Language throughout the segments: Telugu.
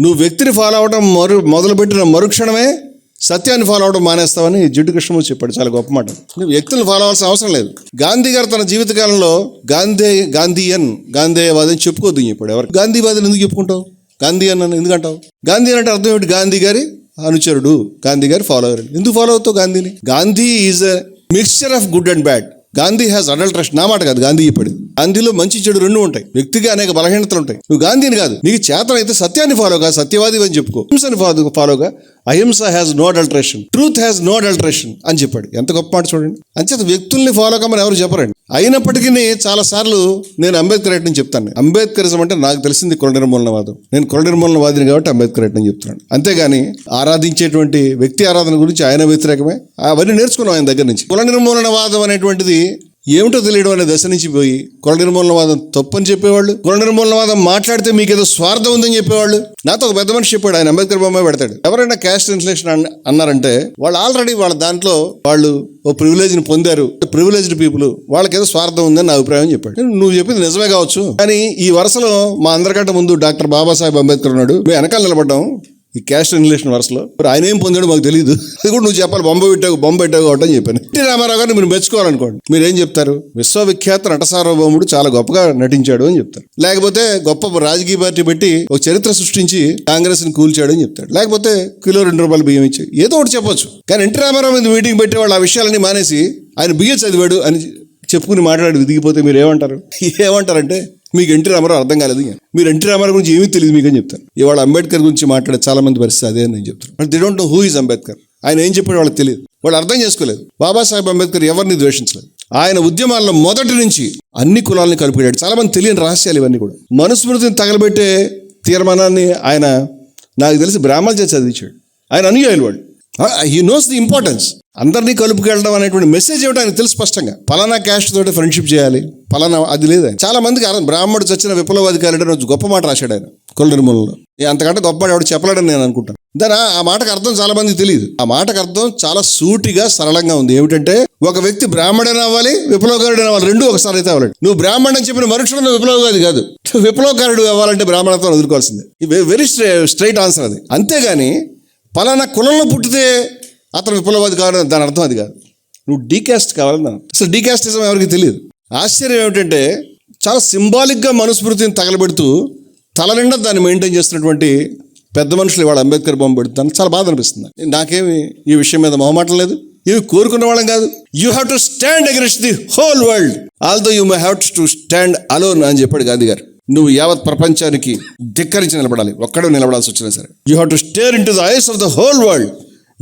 నువ్వు వ్యక్తిని ఫాలో అవడం మరు మొదలుపెట్టిన మరుక్షణమే సత్యాన్ని ఫాలో అవడం మానేస్తావని జిడ్డు కృష్ణమూర్తి చెప్పాడు. చాలా గొప్ప మాట. నువ్వు వ్యక్తులను ఫాలో అవ్వాల్సిన అవసరం లేదు. గాంధీ గారు తన జీవితకాలంలో గాంధీ గాంధీయన్ గాంధేయవాది అని చెప్పుకోవద్దు చెప్పాడు. ఎవరు? గాంధీవాదిని ఎందుకు చెప్పుకుంటావు? గాంధీ అన్న ఎందుకంటావు గాంధీ అంటే అర్థం ఏమిటి? గాంధీ గారి అనుచరుడు గాంధీ గారి ఫాలోవర్ ఎందుకు ఫాలో అవుతావు గాంధీని? Gandhi is a mixture of good and bad Gandhi has adulteration నా మాట కాదు గాంధీ చెప్పాడు. గాంధీలో మంచి చెడు రెండు ఉంటాయి. వ్యక్తిగా అనేక బలహీనతలు ఉంటాయి. నువ్వు గాంధీని కాదు. నీకు చేతన అయితే సత్యాన్ని ఫాలోగా సత్యవాది అని చెప్పుకో. హింసని ఫాలో ఫాలోగా అహింస has no adulteration truth has no adulteration అని చెప్పాడు. ఎంత గొప్ప మాట చూడండి. అంచేత వ్యక్తుల్ని ఫాలో కమ్మని ఎవరు చెప్పరండి. అయినప్పటికీ చాలా సార్లు నేను అంబేద్కర్ రైట్ అని చెప్తాను. అంబేద్కరిజం అంటే నాకు తెలిసింది కుల నిర్మూలనవాదం. నేను కుల నిర్మూలనవాదిని కాబట్టి అంబేద్కర్ రైట్ అని చెప్తున్నాను. అంతేగాని ఆరాధించేటువంటి వ్యక్తి ఆరాధన గురించి ఆయన వ్యతిరేకమే. అవన్నీ నేర్చుకున్నాం ఆయన దగ్గర నుంచి. కుల నిర్మూలనవాదం అనేటువంటిది ఏమిటో తెలియడం అనే దశ నుంచి పోయి కుల నిర్మూలనవాదం తప్పని చెప్పేవాళ్ళు? కుల నిర్మూలనవాదం మాట్లాడితే మీకు ఏదో స్వార్థం ఉందని చెప్పేవాళ్ళు? నాతో ఒక పెద్ద మనిషి చెప్పాడు ఆయన అంబేద్కర్ బొమ్మ పెడతాడు. ఎవరైనా క్యాస్ట్ ఇన్ఫ్లేషన్ అన్నారంటే వాళ్ళు ఆల్రెడీ వాళ్ళ దాంట్లో వాళ్ళు ఓ ప్రివిలేజ్ని పొందారు. ప్రివిలేజ్డ్ పీపుల్ వాళ్ళకి ఏదో స్వార్థం ఉందని నా అభిప్రాయం చెప్పాడు. నువ్వు చెప్పింది నిజమే కావచ్చు. కానీ ఈ వరుసలో మా అందరికంటే ముందు డాక్టర్ బాబాసాహెబ్ అంబేద్కర్ ఉన్నాడు. మేము వెనకాల నిలబడ్డాం. ఈ క్యాస్ట్ రిలేషన్ వరుసలో. మరి ఆయన ఏం పొందాడో మాకు తెలియదు అది కూడా నువ్వు చెప్పాలి బొమ్మ పెట్టావు బొమ్మ పెట్టావు కాబట్టి అని చెప్పాను. ఎన్టీ రామారావు గారిని మీరు మెచ్చుకోవాలనుకోండి. మీరు ఏం చెప్తారు? విశ్వవిఖ్యాత నట సార్వభౌముడు చాలా గొప్పగా నటించాడు అని చెప్తారు. లేకపోతే గొప్ప రాజకీయ పార్టీ పెట్టి ఒక చరిత్ర సృష్టించి కాంగ్రెస్ని కూల్చాడు అని చెప్తాడు. లేకపోతే కిలో రెండు రూపాయలు బియ్యం ఇచ్చి ఏదో ఒకటి చెప్పొచ్చు. కానీ ఎన్టీ రామారావు మీద మీటింగ్ పెట్టే వాళ్ళు ఆ విషయాలన్నీ మానేసి ఆయన బియ్యం చదివాడు అని చెప్పుకుని మాట్లాడి విదిగిపోతే మీరు ఏమంటారు? ఏమంటారంటే మీకు ఎన్టీ రామారావు అర్థం కాలేదు ఇక. మీరు ఎన్టీ రామారావు గురించి ఏమీ తెలియదు మీకు అని చెప్తారు ఇవాళ అంబేద్కర్ గురించి మాట్లాడే చాలా మంది పరిస్థితి అదే అని నేను చెప్తాను. They don't know who is Ambedkar. ఆయన ఏం చెప్పాడు వాళ్ళకి తెలియదు. వాళ్ళు అర్థం చేసుకోలేదు. బాబాసాహెబ్ అంబేద్కర్ ఎవరిని ద్వేషించలేదు? ఆయన ఉద్యమాల్లో మొదటి నుంచి అన్ని కులాలను కలిపాడు చాలా మంది తెలియని రహస్యాలు ఇవన్నీ కూడా. మనుస్మృతిని తగలబెట్టే తీర్మానాన్ని ఆయన నాకు తెలిసి బ్రాహ్మణ చేసి చదివించాడు. ఆయన అనుయాయులు వాళ్ళు. హీ నోస్ ది ఇంపార్టెన్స్ అందరినీ కలుపుకెళ్ళడం అనేటువంటి మెసేజ్ ఏమిటో తెలుసు స్పష్టంగా. పలానా క్యాస్ట్ తోటి ఫ్రెండ్షిప్ చేయాలి. పలానా అది లేదు చాలా మందికి అర్థం బ్రాహ్మణుడు చచ్చిన విప్లవాధికారి అంటే రోజు గొప్ప మాట రాశాడు ఆయన కుల నిర్మూలనలో. అంతకంటే గొప్ప ఎవడు చెప్పలేడని నేను అనుకుంటాను. దాని ఆ మాటకు అర్థం చాలా మందికి తెలియదు. ఆ మాటకు అర్థం చాలా సూటిగా సరళంగా ఉంది. ఏమిటంటే ఒక వ్యక్తి బ్రాహ్మణుడు అవ్వాలి విప్లవకారుడు అవ్వాలి. రెండు ఒకసారి అయితే అవ్వాలి నువ్వు బ్రాహ్మణ్ అని చెప్పిన మనుషుడు నువ్వు విప్లవకారి కాదు విప్లవకారుడు అవ్వాలంటే బ్రాహ్మణత్వం వదులుకోవాల్సిందే. వెరీ స్ట్రైట్ ఆన్సర్ అది. అంతేగాని పలానా కులంలో పుట్టితే అతను విప్లవాది కావాలని దాని అర్థం అది కాదు. నువ్వు డీకాస్ట్ కావాలని అసలు డీకాస్టిజం ఎవరికి తెలియదు. ఆశ్చర్యం ఏమిటంటే చాలా సింబాలిక్గా మనుస్మృతిని తగలబెడుతూ తల నిండా దాన్ని మెయింటైన్ చేస్తున్నటువంటి పెద్ద మనుషులు ఇవాళ అంబేద్కర్ బొమ్మ పెడుతాను చాలా బాధ అనిపిస్తుంది. నాకేమి ఈ విషయం మీద మొహమాటం లేదు. ఇవి కోరుకున్న వాళ్ళం కాదు. You have to stand against the whole world although you may have to stand alone అని చెప్పాడు గాంధీ గారు. నువ్వు యావత్ ప్రపంచానికి ధిక్కరించి నిలబడాలి. ఒక్కడే నిలబడాల్సి వచ్చినా సరే. You have to stare into the eyes of the whole world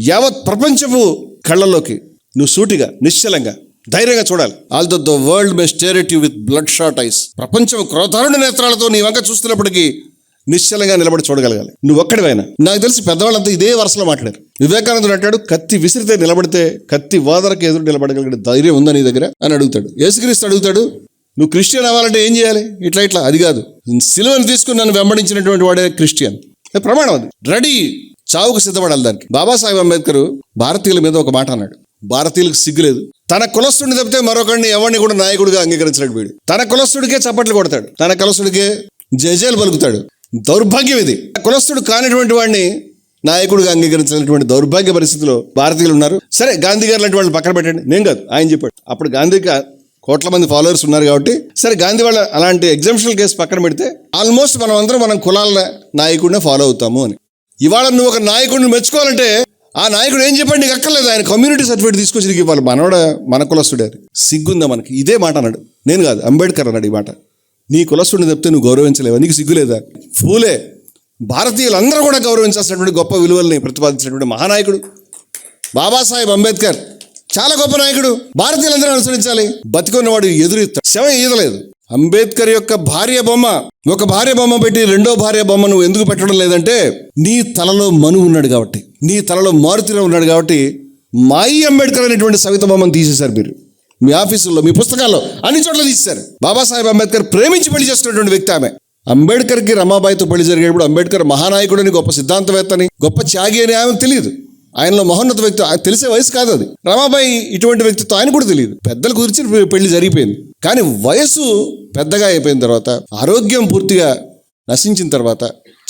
యావత్ ప్రపంచపు కళ్ళల్లోకి. నువ్వు సూటిగా నిశ్చలంగా ధైర్యంగా చూడాలి. Although the world may stare you with bloodshot eyes ప్రపంచం క్రోధారుణ నేత్రాలతో నీ వంక చూస్తున్నప్పటికీ నిశ్చలంగా నిలబడి చూడగలగాలి. నువ్వు ఒక్కడివైనా. నాకు తెలిసి పెద్దవాళ్ళంతా ఇదే వరుసలో మాట్లాడారు. వివేకానందుడు అంటాడు కత్తి విసిరితే నిలబడితే కత్తి వాదరకు ఎదురు నిలబడగలిగే ధైర్యం ఉందా నీ దగ్గర? అని అడుగుతాడు. యేసుక్రీస్తు అడుగుతాడు నువ్వు క్రిస్టియన్ అవ్వాలంటే ఏం చేయాలి? ఇట్లా ఇట్లా. అది కాదు. సిలువను తీసుకుని నన్ను వెంబడించినటువంటి వాడే క్రిస్టియన్. ప్రమాణం అది. రెడీ. చావుకు సిద్ధపడాలి దానికి. బాబాసాహెబ్ అంబేద్కర్ భారతీయుల మీద ఒక మాట అన్నాడు. భారతీయులకు సిగ్గులేదు. తన కులస్తుడిని తప్పితే మరొకరిని ఎవరిని కూడా నాయకుడిగా అంగీకరించలేడు వీడు. తన కులస్తుడికే చప్పట్లు కొడతాడు. తన కులస్తుడికే జయజయలు పలుకుతాడు. దౌర్భాగ్యం ఇది. కులస్తుడు కానిటువంటి వాడిని నాయకుడిగా అంగీకరించినటువంటి దౌర్భాగ్య పరిస్థితిలో భారతీయులు ఉన్నారు. సరే గాంధీ గారు లాంటి వాళ్ళని పక్కన పెట్టండి. నేను కాదు ఆయన చెప్పాడు. అప్పుడు గాంధీకి కోట్ల మంది ఫాలోవర్స్ ఉన్నారు కాబట్టి. సరే గాంధీ వాళ్ళ అలాంటి ఎగ్జామ్షన్ కేసు పక్కన పెడితే ఆల్మోస్ట్ మనం అందరం మనం కులాల నాయకుడినే ఫాలో అవుతాము అని. ఇవాళ నువ్వు ఒక నాయకుడిని మెచ్చుకోవాలంటే ఆ నాయకుడు ఏం చెప్పండి నీకు అక్కర్లేదు. ఆయన కమ్యూనిటీ సర్టిఫికేట్ తీసుకొచ్చి నీకు ఇవ్వాలి. మనోడ మన కులస్తుడే సిగ్గుందా మనకి? ఇదే మాట అన్నాడు. నేను కాదు అంబేద్కర్ అన్నాడు ఈ మాట. నీ కులస్తుడిని చెప్తే నువ్వు గౌరవించలేవా? నీకు సిగ్గులేదా? ఫూలే. భారతీయులందరూ కూడా గౌరవించాల్సినటువంటి గొప్ప విలువల్ని ప్రతిపాదించినటువంటి మహానాయకుడు. బాబాసాహెబ్ అంబేద్కర్ చాలా గొప్ప నాయకుడు. భారతీయులందరూ అనుసరించాలి. బతికున్నవాడు ఎదురు శవం ఈదలేదు. అంబేద్కర్ యొక్క భార్య బొమ్మ. ఒక భార్య బొమ్మ పెట్టి రెండో భార్య బొమ్మ నువ్వు ఎందుకు పెట్టడం లేదంటే నీ తలలో మను ఉన్నాడు కాబట్టి నీ తలలో మారుతిలో ఉన్నాడు కాబట్టి మాయి అంబేద్కర్ అనేటువంటి సవిత బొమ్మను తీసేశారు మీరు. మీ ఆఫీసుల్లో మీ పుస్తకాల్లో అన్ని చోట్ల తీసేశారు. బాబాసాహెబ్ అంబేద్కర్ ప్రేమించి పెళ్ళి చేస్తున్నటువంటి వ్యక్తి ఆమె. అంబేద్కర్కి రమాబాయితో పెళ్ళి జరిగేటప్పుడు అంబేద్కర్ మహానాయకుడని గొప్ప సిద్ధాంతవేత్తని గొప్ప త్యాగి అని ఆమె తెలియదు. ఆయనలో మహోన్నత వ్యక్తి తెలిసే వయసు కాదు అది. రమాబాయి ఇటువంటి వ్యక్తిత్వం ఆయన కూడా తెలియదు. పెద్దలు కుదిర్చి పెళ్ళి జరిగిపోయింది. కానీ వయసు పెద్దగా అయిపోయిన తర్వాత ఆరోగ్యం పూర్తిగా నశించిన తర్వాత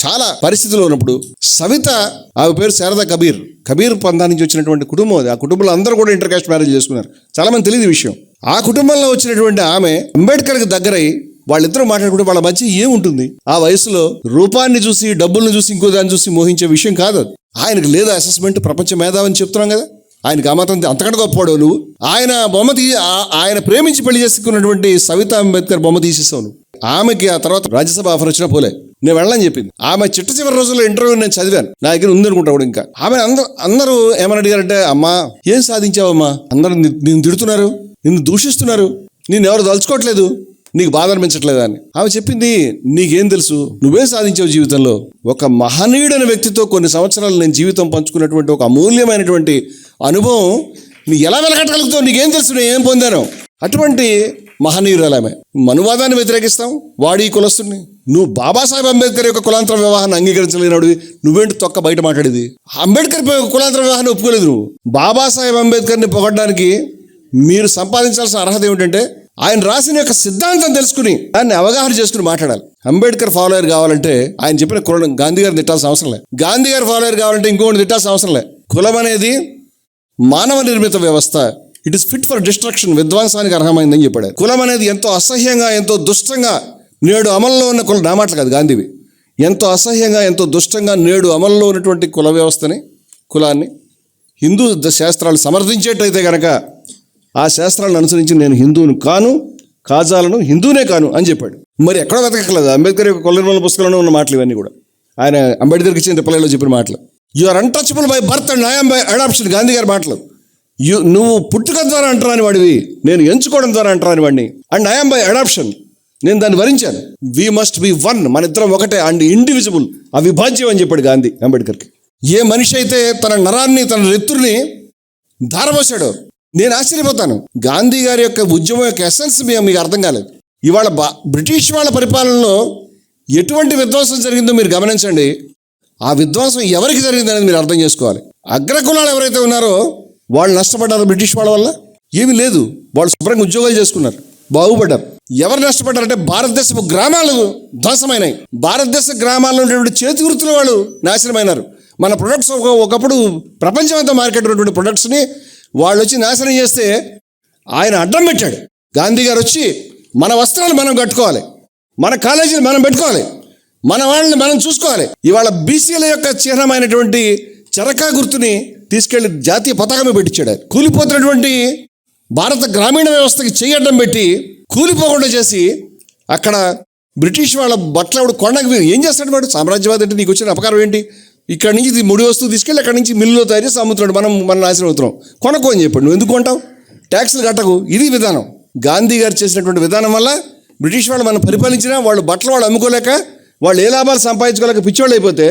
చాలా పరిస్థితుల్లో ఉన్నప్పుడు సవిత ఆమె పేరు శారదా కబీర్. కబీర్ పందా నుంచి వచ్చినటువంటి కుటుంబం అది. ఆ కుటుంబంలో అందరూ కూడా ఇంటర్ కాస్ట్ మ్యారేజ్ చేసుకున్నారు. చాలామంది తెలియదు విషయం. ఆ కుటుంబంలో వచ్చినటువంటి ఆమె అంబేద్కర్కి దగ్గరై వాళ్ళిద్దరూ మాట్లాడుకుంటే వాళ్ళ మధ్య ఏముంటుంది? ఆ వయసులో రూపాన్ని చూసి డబ్బుల్ని చూసి ఇంకో దాన్ని చూసి మోహించే విషయం కాదు ఆయనకు లేదా అసెస్మెంట్ ప్రపంచ మేధావని చెప్తున్నాం కదా. ఆయనకు ఆ మాత్రం అంతకంటే గొప్పవాడు నువ్వు. ఆయన బొమ్మ తీ ఆ- ఆయన ప్రేమించి పెళ్ళి చేసుకున్నటువంటి సవితా అంబేద్కర్ బొమ్మ తీసేసావు నువ్వు. ఆమెకి ఆ తర్వాత రాజ్యసభ ఆఫర్ వచ్చినా పోలే. నేను వెళ్ళని చెప్పింది. ఆమె చిట్ట చివరి రోజుల్లో ఇంటర్వ్యూ నేను చదివాను. నా దగ్గర ఉందనుకుంటా కూడా ఇంకా. ఆమె అందరూ అందరూ ఏమని అడిగారంటే అమ్మా ఏం సాధించావమ్మా? అందరూ నిన్ను తిడుతున్నారు? నిన్ను దూషిస్తున్నారు? నేను ఎవరు దలుచుకోవట్లేదు నీకు బాధ అనిపించట్లేదా అని? ఆమె చెప్పింది నీకేం తెలుసు? నువ్వేం సాధించావు జీవితంలో? ఒక మహనీయుడైన వ్యక్తితో కొన్ని సంవత్సరాలు నేను జీవితం పంచుకున్నటువంటి ఒక అమూల్యమైనటువంటి అనుభవం నీ ఎలా వెలగట్టగలుగుతావు నీకేం తెలుసు? నేను ఏం పొందాను? అటువంటి మహనీయురాలు ఆమె. మనువాదాన్ని వ్యతిరేకిస్తాం వాడి కులస్తుని నువ్వు బాబాసాహెబ్ అంబేద్కర్ యొక్క కులాంతర వివాహాన్ని అంగీకరించలేనడివి. నువ్వేంటి తొక్క బయట మాట్లాడేది? అంబేద్కర్ కులాంతర వివాహాన్ని ఒప్పుకోలేదు నువ్వు. బాబాసాహెబ్ అంబేద్కర్ని పొగడడానికి మీరు సంపాదించాల్సిన అర్హత ఏమిటంటే ఆయన రాసిన యొక్క సిద్ధాంతం తెలుసుకుని దాన్ని అవగాహన చేసుకుని మాట్లాడాలి. అంబేద్కర్ ఫాలోయర్ కావాలంటే ఆయన చెప్పిన కులం గాంధీ గారిని తిట్టాల్సిన అవసరం లేదు. గాంధీ గారి ఫాలోయర్ కావాలంటే ఇంకోటి తిట్టాల్సిన అవసరం లేదు. కులం అనేది మానవ నిర్మిత వ్యవస్థ. It is fit for destruction విధ్వంసానికి అర్హమైందని చెప్పాడు. కులం అనేది ఎంతో అసహ్యంగా ఎంతో దుష్టంగా నేడు అమల్లో ఉన్న కుల నా మాటలు కాదు గాంధీవి. ఎంతో అసహ్యంగా ఎంతో దుష్టంగా నేడు అమల్లో ఉన్నటువంటి కుల వ్యవస్థని కులాన్ని హిందూ శాస్త్రాలు సమర్థించేటైతే కనుక ఆ శాస్త్రాలను అనుసరించి నేను హిందువును కాను కాజాలను హిందూనే కాను అని చెప్పాడు. మరి ఎక్కడో వెతకలేదు అంబేద్కర్ యొక్క కొల్ల పుస్తకంలో ఉన్న మాటలు ఇవన్నీ కూడా. ఆయన అంబేద్కర్కి ఇచ్చిన పిల్లల్లో చెప్పిన మాటలు. You are untouchable by birth and I'm by adoption Gandhi గారి మాటలు. యు నువ్వు పుట్టుక ద్వారా అంటరాని వాడివి. నేను ఎంచుకోవడం ద్వారా అంటరాని వాడిని. అండ్ ఐఎమ్ బై అడాప్షన్ నేను దాన్ని వరించాను. వి మస్ట్ బి వన్ మన ఇద్దరం ఒకటే అండ్ ఇండివిజువల్ అవిభాజ్యం అని చెప్పాడు గాంధీ అంబేద్కర్కి. ఏ మనిషి అయితే తన నరాన్ని తన రెత్తుర్ని ధారపోసాడో నేను ఆశ్చర్యపోతాను. గాంధీ గారి యొక్క ఉద్యమం యొక్క ఎసెన్స్ మీకు అర్థం కాలేదు. ఇవాళ బా బ్రిటిష్ వాళ్ళ పరిపాలనలో ఎటువంటి విధ్వంసం జరిగిందో మీరు గమనించండి. ఆ విధ్వంసం ఎవరికి జరిగింది అనేది మీరు అర్థం చేసుకోవాలి. అగ్రకులాలు ఎవరైతే ఉన్నారో వాళ్ళు నష్టపడ్డారు బ్రిటిష్ వాళ్ళ వల్ల? ఏమీ లేదు. వాళ్ళు శుభ్రంగా ఉద్యోగాలు చేసుకున్నారు. బాగుపడ్డారు. ఎవరు నష్టపడ్డారంటే భారతదేశపు గ్రామాలు ధ్వంసమైనాయి. భారతదేశ గ్రామాల్లో ఉండేటువంటి చేతి వృత్తుల వాళ్ళు నాశనమైనారు. మన ప్రొడక్ట్స్ ఒకప్పుడు ప్రపంచమంతా మార్కెట్ ఉన్నటువంటి ప్రొడక్ట్స్ని వాళ్ళు వచ్చి నాశనం చేస్తే ఆయన అడ్డం పెట్టాడు. గాంధీ గారు వచ్చి మన వస్త్రాలు మనం కట్టుకోవాలి. మన కాలేజీలు మనం పెట్టుకోవాలి. మన వాళ్ళని మనం చూసుకోవాలి. ఇవాళ బీసీల యొక్క చిహ్నమైనటువంటి చరకా గుర్తుని తీసుకెళ్ళి జాతీయ పతాకమే పెట్టించాడు. కూలిపోతున్నటువంటి భారత గ్రామీణ వ్యవస్థకి చేయడం పెట్టి కూలిపోకుండా చేసి అక్కడ బ్రిటిష్ వాళ్ళ బట్టలు కొండకు ఏం చేస్తాడు వాడు? సామ్రాజ్యవాదం అంటే నీకు వచ్చిన అపకారం ఏంటి? ఇక్కడ నుంచి ఇది ముడి వస్తువు తీసుకెళ్ళి అక్కడ నుంచి మిల్లులో తయారు చేసి అమ్ముతున్నాడు. మనం మన నాశనం అవుతున్నాం కొనకు అని చెప్పాడు. నువ్వు ఎందుకు కొంటావు? ట్యాక్స్లు కట్టకు. ఇది విధానం. గాంధీ గారు చేసినటువంటి విధానం వల్ల బ్రిటిష్ వాళ్ళు మనం పరిపాలించినా వాళ్ళు బట్టలు వాళ్ళు అమ్ముకోలేక వాళ్ళు ఏ లాభాలు సంపాదించుకోలేక పిచ్చోళ్ళు అయిపోతే